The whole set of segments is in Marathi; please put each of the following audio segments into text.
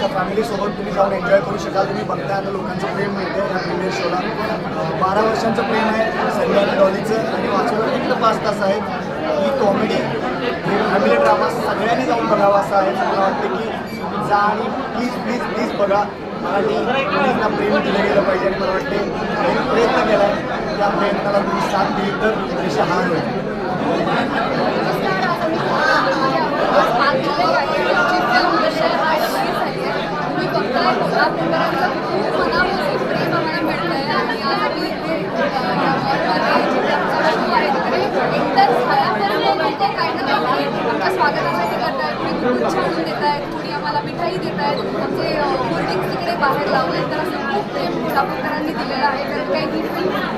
काल तुम्ही जाऊन एन्जॉय करू शकाल. बघताय आता लोकांचं प्रेम मिळतं या प्रीमियर शोला बारा वर्षांचं प्रेम आहे संध्या डॉलीचं आणि वाचवलं फक्त पाच तास आहेत. ही कॉमेडी हे फॅमिली ड्रामा सगळ्यांनी जाऊन बघावा असा आहे. मला वाटतं की जा आणि प्लीज प्लीज प्लीज बघा. आणि मुलींना प्रेम दिलं गेलं पाहिजे आणि मला वाटते प्रयत्न केला आहे त्या प्रयत्नाला तुम्ही साथ दिली तर देश हार होईल. स्वागतासाठी करतायत खूप छान देत आहेत कोणी आम्हाला मिठाई देत आहेत. आमचे होर्डिंग तिकडे बाहेर लावले तर असं खूप प्रेम कोल्हापूरकरांनी दिलेलं आहे कारण काही ही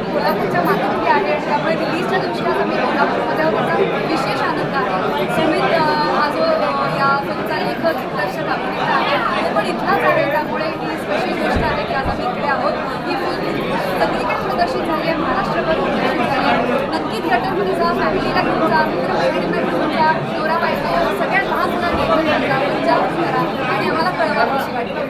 कोल्हापूरच्या मातीतली आहे त्यामुळे रिलीजच्या दिवशी आम्ही कोल्हापूरमध्ये आहोत त्याचा विशेष आनंद आहे सुमित अं, हा जो अं, या फिल्मचा लेखक दिग्दर्शक अभिनेता आहे तो पण इथलाच आहे त्यामुळे ही स्पेशल गोष्ट आहे की आज आम्ही इकडे आहोत ही फिल्म सगळीकडे प्रदर्शित झाली आहे महाराष्ट्रभर प्रदर्शित झाली आहे नक्की थिएटरमध्ये जा फॅमिलीला घेऊन जा मित्रमैत्रिणींना घेऊन जा नवरा बायको सगळ्या लहान मुलांना घेऊन जा मज्जा करा. आणि आम्हाला कळवा कशी वाटते.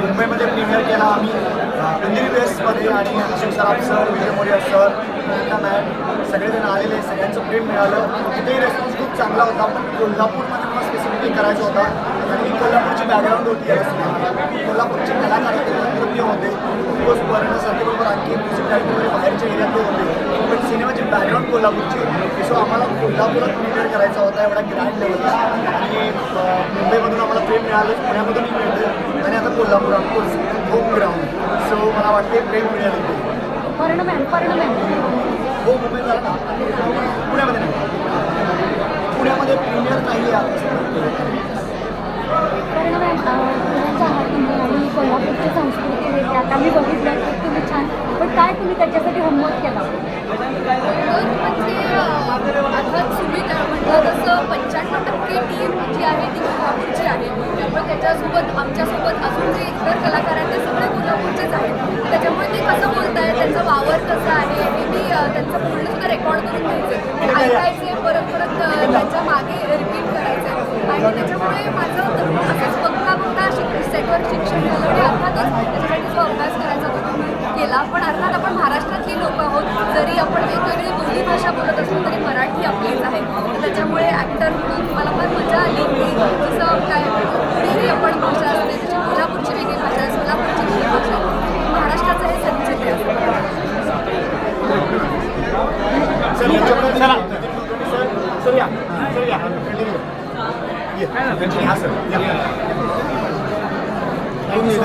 मुंबईमध्ये प्रीमियर केला आम्ही. अंधेरी बेस्टमध्ये आणि Ashok Saraf sir Vijay Moriya sir Priyanka ma'am सगळेजण आलेले सगळ्यांचं प्रेम मिळालं. तिथेही रेस्पॉन्स खूप चांगला होता पण कोल्हापूरमध्ये मला स्पेसिफिकली करायचं होता. आणि कोल्हापूरची बॅकग्राऊंड होती कोल्हापूरचे कलाकार होते नृत्य होते. खूपच वर्ण बरोबर आणखी म्युझिक डायरेक्टर बाहेरच्या एरियातले होते. पण सिनेमाची बॅकग्राऊंड कोल्हापूरची. सो आम्हाला कोल्हापुरात प्रीमियर करायचा होता एवढा ग्रँड लेवलला आणि मुंबईमधून आम्हाला प्रेम मिळालं पुण्यामधून मिळतं Kolhapur of course home ground so मला वाटते प्रेम मिळालं इथे. पर्ण मॅम पर्ण मॅम. हो मुंबईत झालं ना? पुण्यामध्ये नाही. पुण्यामध्ये प्रीमियर नाही आणि कोल्हापूरची संस्कृती वेगळी. आता मी बघितलं तुम्ही छान पण काय तुम्ही त्याच्यासाठी होमवर्क केला? म्हणजे पंच्याण्णव टक्के टीम जी आहे ती कोल्हापूरची आहे. त्यामुळे त्याच्यासोबत आमच्यासोबत अजून जे इतर कलाकार आहेत ते सगळे कोल्हापूरचेच आहेत त्याच्यामुळे ते कसं बोलत आहेत त्यांचा वावर कसा आहे हे मी अ, त्यांचं बोलणं सुद्धा रेकॉर्ड करून घ्यायचे ऐकायचे परत परत त्याच्यामागे रिपीट करायचं आणि त्याच्यामुळे माझं असंच बघता बघता शिक सेटवर शिक्षण झालं. आणि अर्थातच त्याच्यासाठी जो अभ्यास करायचा तो केला. पण अर्थात आपण महाराष्ट्रातली लोक आहोत. जरी आपण वेगवेगळी बोली भाषा बोलत असलो तरी मराठी आपलीच आहे. त्याच्यामुळे ॲक्टर म्हणून मला पण मजा आली. की जसं काय पुणेरी आपण भाषा असते तशी कोल्हापूरची वेगळी भाषा आहे सोलापूरची वेगळी भाषा आहे महाराष्ट्राचं हे संचित आहे असं मला वाटतं. सर यांच्याकडे चला सर सर या सर या कंटिन्यू ये हा सर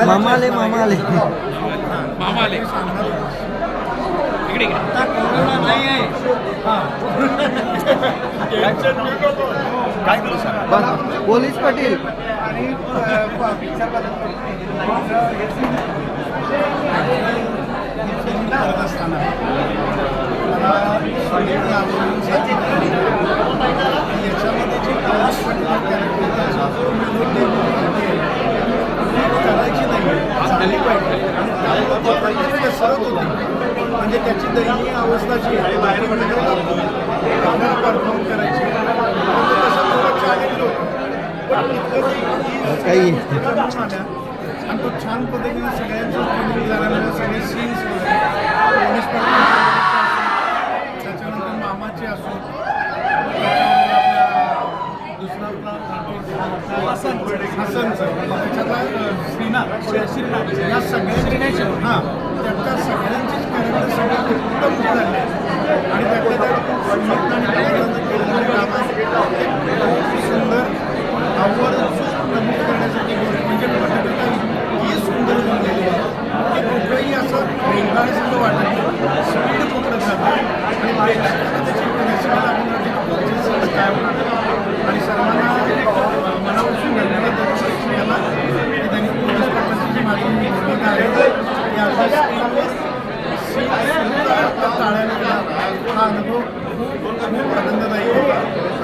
मामा आले मामा आले मामा आले इकडे इकडे। काय करू सर? बस पोलीस पाटील. करत असताना मला सुनील गावून सांगितलं की याच्यामध्ये जी प्रवास करायची नाही झाली पाहिजे आणि त्यामुळे ती काहीतरी कसरत होती म्हणजे त्याची आहे बाहेर परफॉर्म करायची. ते काही आणि तो छान पद्धतीने सगळ्यांचं या सगळ्यांचे हां त्यातल्या सगळ्यांचीच कॅरेक्टर सगळ्यात उत्तम झाले आणि त्यातल्या त्यात केलेलं काम आहे खूप सुंदर आवर्जून नमूद करण्यासाठी गोष्ट म्हणजे पटकथा इतकी सुंदर झालेली आहे की कुठलंही असं रेंगाळसारखं वाटत नाही स्पीड पकडत जातं आणि प्रेक्षकांना त्याची कनेक्शन लागून जाते की पुढची scene काय होणार आणि सर्वांना अं, मनापासून धन्यवाद देतो प्रेक्षकांना की त्यांनी पोलीस पाटलाची जी माझी भूमिका आहे ती अगदी स्क्रीनवर scene सुद्धा टाळायला गेला हा अनुभव खूप खूप आनंददायी होता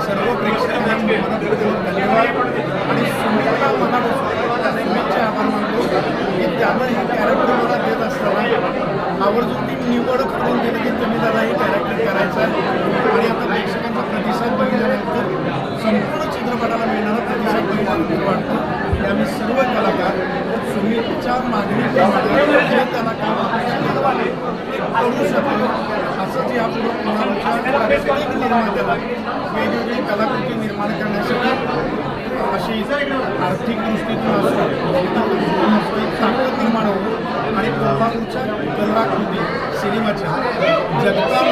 सर्व प्रेक्षकांना धन्यवाद. आणि सुमितला मनापासून नेहमीचे आभार मानतो की त्यानं हे कॅरेक्टर मला देत असताना आवर्जून ती निवड करून दिली की तुम्ही दादा हे कॅरेक्टर करायचं आहे आणि आता प्रेक्षकांचा प्रतिसाद बघितल्यानंतर करू शकतो असंच या पुण्याच्या प्रत्येक निर्मात्याला वेगवेगळी कलाकृती निर्माण करण्यासाठी अशी आर्थिक दृष्टीतून असो एक ताकद निर्माण होतो आणि कोल्हापूरच्या कलाकृती सिनेमाच्या जगता